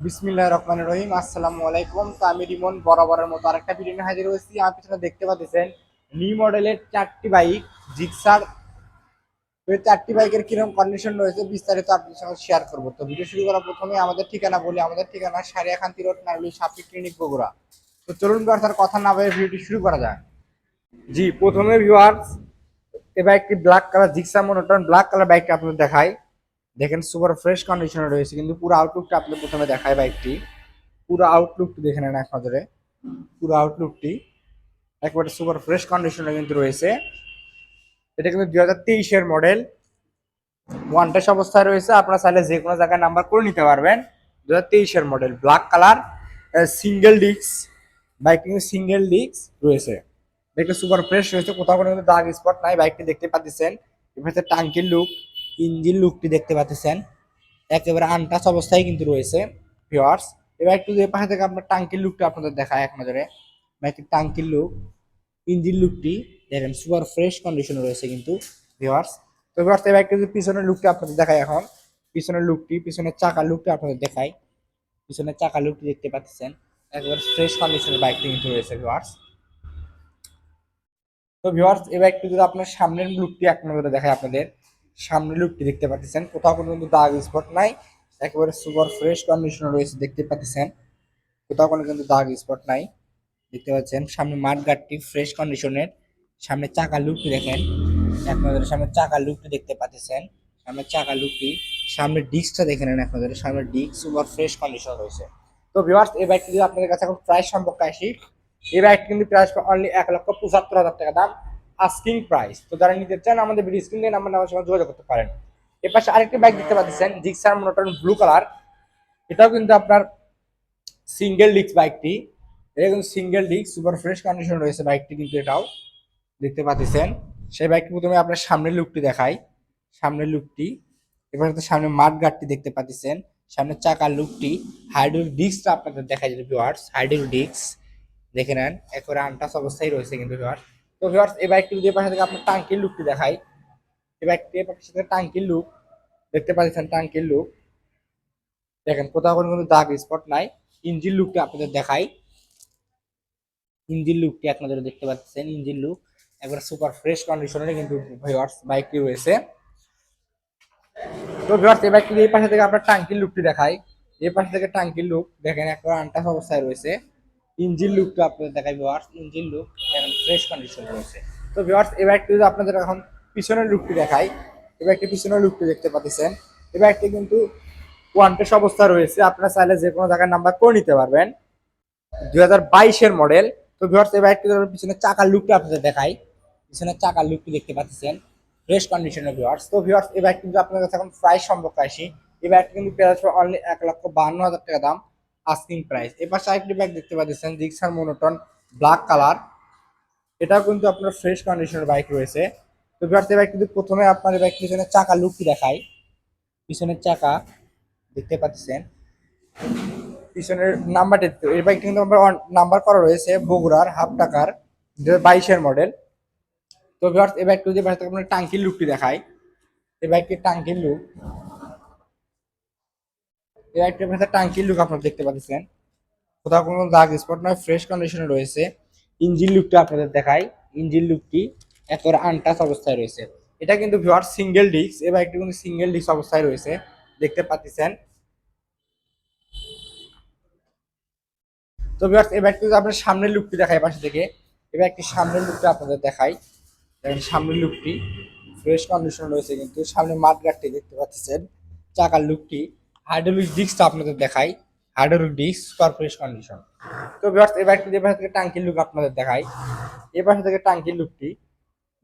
বিসমিল্লাহ রহমান রহিম, আসসালামু আলাইকুম। তো আমি রিমন, বরাবরের মতো আরেকটা ভিডিও নিয়ে হাজির হয়েছি। আমার পিছনে দেখতে পাচ্ছেন নিউ মডেলের চারটি বাইক জিক্সার। ওই চারটি বাইকের কীরকম কন্ডিশন রয়েছে, বিস্তারিত আপনাদের সঙ্গে শেয়ার করব। তো ভিডিও শুরু করার প্রথমে আমাদের ঠিকানা বলি। আমাদের ঠিকানা সারিয়াখান্তি রোড নারুলি সাপি ক্লিনিক বগুড়া। তো চলুন তার কথা না বলে ভিডিওটি শুরু করা যায় জি, প্রথমে ভিউয়ার্স, এই বাইকটি black colour Gixxer monotone black colour বাইকটা আপনাদের দেখাই। দেখেন সুপার ফ্রেশ কন্ডিশনে রয়েছে, কিন্তু পুরো আউটলুকটা আপনাদের প্রথমে দেখায় বাইকটি। পুরো আউটলুকটি দেখে নেন এক নজরে। পুরো আউটলুকটি একবারে সুপার ফ্রেশ কন্ডিশনে কিন্তু রয়েছে। এটা কিন্তু দুই হাজার তেইশের মডেল ওয়ান টেস অবস্থায় রয়েছে, আপনারা চাইলে যে কোনো জায়গায় নাম্বার করে নিতে পারবেন। দু হাজার তেইশের model black colour single disc bike কিন্তু সিঙ্গেল ডিস্ক রয়েছে। দেখতে সুপার ফ্রেশ রয়েছে, কোথাও কোনো কিন্তু দাগ স্পট নাই, বাইকটি দেখতে পাচ্ছেন। এবার টাঙ্কির লুক ইঞ্জিন লুকটি দেখতে পাচ্ছেন। একেবারে আনটাচ অবস্থায় কিন্তু রয়েছে ভিওয়ার্স এবার একটু যে পাশে থেকে আপনার টাঙ্কির লুকটা আপনাদের দেখায় এক নজরে। বাইকের টাঙ্কির লুক? ইঞ্জিন লুকটি দেখেন সুপার ফ্রেশ কন্ডিশনে রয়েছে কিন্তু ভিওয়ার্স তো ভিওয়ার্স এবার একটু পিছনের লুকটা আপনাদের দেখায় এখন। পিছনের লুকটি, পিছনের চাকার লুকটা আপনাদের দেখাই। পিছনের চাকার লুকটি দেখতে পাচ্ছেন, একেবারে ফ্রেশ কন্ডিশনের বাইকটি কিন্তু রয়েছে ভিওয়ার্স তো ভিউয়ার্স এবার একটু যদি আপনার সামনের লুকটি এক নজরে দেখায় আপনাদের। সামনের লুকটি দেখতে পাচ্ছেন। কোথাও কোনো কিন্তু দাগ স্পট নাই, একেবারে সুপার ফ্রেশ কন্ডিশনে রয়েছে দেখতে পাচ্ছেন। কোথাও কোনো কিন্তু দাগ স্পট নাই, দেখতে পাচ্ছেন। সামনে মাঠ গার্ডটি ফ্রেশ কন্ডিশনের সামনে চাকা লুকটি দেখেন। এক সামনে চাকা লুকটি দেখতে পাচ্ছেন। সামনে চাকা লুকটি, সামনে ডিস্কটা দেখে নেন এক নজরে সামনে ডিস্ক সুপার ফ্রেশ কন্ডিশন রয়েছে। তো ভিউয়ার্স এই বাইকটি যদি আপনাদের কাছে এখন প্রাইস সম্পর্কে আসি, এই বাইকটি কিন্তু প্রাইস অনলি এক লক্ষ পঁচাত্তর হাজার টাকা দাম। আস্কিং প্রাইস তো যারা নিতে চান, আমাদের ভিডিও স্ক্রিন দিয়ে নাম্বার নাম্বার সঙ্গে যোগাযোগ করতে পারেন। এর পাশে আরেকটি বাইক দেখতে পাচ্ছেন জিক্সার মোটর ব্লু কালার এটাও কিন্তু আপনার সিঙ্গেল ডিস্ক বাইকটি এটা কিন্তু single disc super fresh condition রয়েছে বাইকটি কিন্তু এটাও। দেখতে পাচ্ছেন, সেই বাইকটি প্রথমে আপনার সামনের লুকটি দেখাই। সামনের লুকটি এবার হচ্ছে সামনে মাঠ গার্ডটি দেখতে পাচ্ছেন সামনে চাকার লুকটি হাইড্রোলিক ডিস্কটা আপনাদের দেখা যাবে ভিউয়ার্স হাইড্রোলিক ডিস্ক দেখে নেন, একেবারে আনটাস অবস্থায় রয়েছে কিন্তু ভিউয়ার্স তো ভিউয়ার্স এই বাইকটি যদি পাশে থেকে আপনার টাঙ্কির লুকটি দেখাই, এই বাইকটি পাশে থেকে টাঙ্কির লুক দেখতে পাচ্ছেন টাঙ্কির লুক দেখেন, কোথাও কোনো কিন্তু দাগ স্পট নাই। ইঞ্জিন লুকটি আপনাদের দেখাই। ইঞ্জিন লুকটি আপনাদের দেখতে পাচ্ছেন ইঞ্জিন লুক একবার সুপার ফ্রেশ কন্ডিশনের কিন্তু ভিউয়ার্স বাইকটি রয়েছে। তো ভিউয়ার্স এই বাইকটি এই পাশে থেকে আপনার টাঙ্কির লুকটি দেখাই, এই পাশে থেকে টাঙ্কির লুক দেখেন একবার আনটাস অবস্থায় রয়েছে। ইঞ্জিন লুকটা আপনাদের দেখাই ভিউয়ার্স ইঞ্জিন লুক, এখন ফ্রেশ কন্ডিশন রয়েছে। তো ভিউয়ার্স এই বাইকটি যদি আপনাদের এখন পিছনের লুকটি দেখাই এই বাইকটি পিছনের লুকটি দেখতে পাচ্ছেন। এবার বাইকটি কিন্তু ওয়ান ওয়ান্টেস অবস্থা রয়েছে, আপনারা চাইলে যে কোনো জায়গায় নাম্বার করে নিতে পারবেন। দুই হাজার বাইশের মডেল তো ভিউয়ার্স এই বাইকটি যদি পিছনের চাকার লুকটা আপনাদের দেখাই। পিছনের চাকার লুকটি দেখতে পাচ্ছেন ফ্রেশ কন্ডিশনের ভিউয়ার্স তো ভিউয়ার্স এই বাইকটি কিন্তু আপনাদের কাছে এখন প্রাইস সম্পর্কে আসি বাইকটি কিন্তু পেয়ে অনলি এক লক্ষ বান্ন হাজার টাকা দাম। আস্কিং প্রাইস এবার আরেকটি ব্যাগ দেখতে পাচ্ছেন জিক্সার মোনোটন ব্ল্যাক কালার এটাও কিন্তু আপনার ফ্রেশ কন্ডিশনের বাইক রয়েছে। তো ভিউয়ার্স বাইক কিন্তু প্রথমে আপনার বাইক পিছনের চাকা লুকটি দেখাই পিছনের চাকা দেখতে পাচ্ছেন। পিছনের নাম্বারটি এই বাইকটি কিন্তু নাম্বার করা রয়েছে, বগুড়ার হাফ টাকার দু বাইশের মডেল তো ভিউয়ার্স এই বাইকটি যদি আপনার টাঙ্কির লুকটি দেখায়, এই বাইকটির টাঙ্কির লুক এই একটা ভেতরে টাঙ্কির লুক আপনারা দেখতে পাচ্ছেন। কোথাও কোনো দাগ স্পট নয় ফ্রেশ কন্ডিশনে রয়েছে। ইঞ্জিন লুকটা আপনাদের দেখাই। ইঞ্জিন লুকটি একেবারে আনটাচ অবস্থায় রয়েছে। এটা কিন্তু ভিওয়ার সিঙ্গেল ডিস্ক এই বাইকটি কিন্তু সিঙ্গেল ডিস্ক অবস্থায় রয়েছে। দেখতে পাচ্ছেন। তো ভিওয়ার্স এই বাইকটি আপনার সামনের লুকটি দেখাই পাশে থেকে। এই বাইকটির সামনের লুকটা আপনাদের দেখাই। দেখেন সামনের লুকটি ফ্রেশ কন্ডিশনে রয়েছে কিন্তু। সামনে মাঠগাটটি দেখতে পাচ্ছেন। চাকার লুকটি হাইড্রোলিক ডিস্কটা আপনাদের দেখাই। Hydraulic disc super fresh condition তো বাইকটি যে পাশে থেকে টাঙ্কির লুক আপনাদের দেখাই। পাশে থেকে টাঙ্কির লুকটি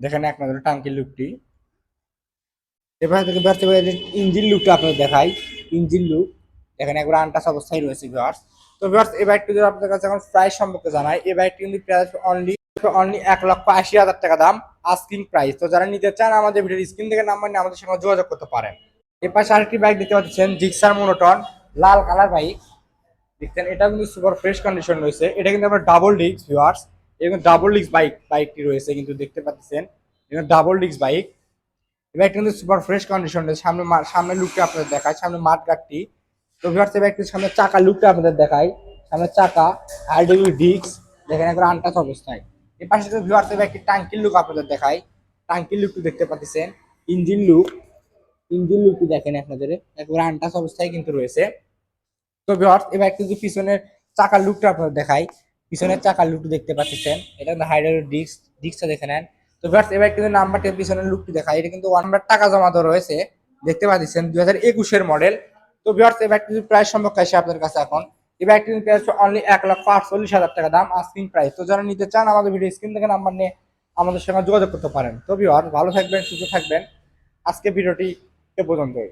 দেখেন নজরে টাঙ্কির লুকটি পাশে থেকে ভিউয়ার্স এবার ইঞ্জিন লুকটা আপনাদের দেখাই। ইঞ্জিন লুক দেখেন একবার আনটাস অবস্থায় রয়েছে ভিউয়ার্স তো ভিউয়ার্স এই বাইকটি যদি আপনাদের কাছে এখন প্রাইস সম্পর্কে জানাই এই বাইকটি কিন্তু প্রাইস অনলি অনলি এক লক্ষ আশি হাজার টাকা দাম আস্কিং প্রাইস তো যারা নিতে চান আমাদের ভিডিওর স্ক্রিন থেকে নাম্বার নিয়ে আমাদের সঙ্গে যোগাযোগ করতে পারেন। এর পাশে আরেকটি বাইক দেখতে পাচ্ছেন জিক্সার মোনোটন লাল কালার বাইক দেখছেন এটা কিন্তু সুপার ফ্রেশ কন্ডিশন রয়েছে। এটা কিন্তু আপনার ডাবল ডিস্ক ভিউয়ার্স এবং ডাবল ডিস্ক বাইক বাইকটি রয়েছে কিন্তু দেখতে পাচ্ছেন ডাবল ডিস্ক বাইক এই বাইকটা কিন্তু সুপার ফ্রেশ কন্ডিশন রয়েছে। সামনে সামনের লুকটা আপনাদের দেখায় সামনে মাঠ গার্ডটি তো ভিউয়ার্স এবার একটু সামনে চাকা লুকটা আপনাদের দেখায় সামনে চাকা আইডব্লিউ ডিস্ক দেখেন একবার আনটাচ অবস্থায়। এর পাশে ভিউয়ার্স এবার একটি টাঙ্কির লুক আপনাদের দেখায় টাঙ্কির লুকটি দেখতে পাচ্ছেন ইঞ্জিন লুক ইঞ্জিন লুকটি দেখেন আপনাদের একবার আনটাচ অবস্থায় কিন্তু রয়েছে। তো ভিউয়ার্স এবার একটু পিছনের চাকার লুকটা আপনাদের দেখাই। পিছনের চাকার লুকটি দেখতে পাচ্ছেন। এটা কিন্তু হাইড্রোলিক ডিস্ক, ডিস্কটা দেখে নেন। তো ভিউয়ার্স এবার একটু নাম্বারটা পিছনের লুকটি দেখাই, এটা কিন্তু ওয়ান টাকা জমা দেওয়া রয়েছে। দেখতে পাচ্ছেন দুই হাজার একুশের মডেল। তো ভিউয়ার্স এই ব্যাগটির প্রাইস সম্পর্কে আসে আপনাদের কাছে এখন। এই ব্যাগটির প্রাইস অনলি এক লক্ষ আটচল্লিশ হাজার টাকা দাম আস্কিং প্রাইস তো যারা নিতে চান, আমাদের ভিডিও স্ক্রিন থেকে নাম্বার নিয়ে আমাদের সঙ্গে যোগাযোগ করতে পারেন। তো ভিউয়ার ভালো থাকবেন, সুস্থ থাকবেন। আজকে ভিডিওটি এ পর্যন্তই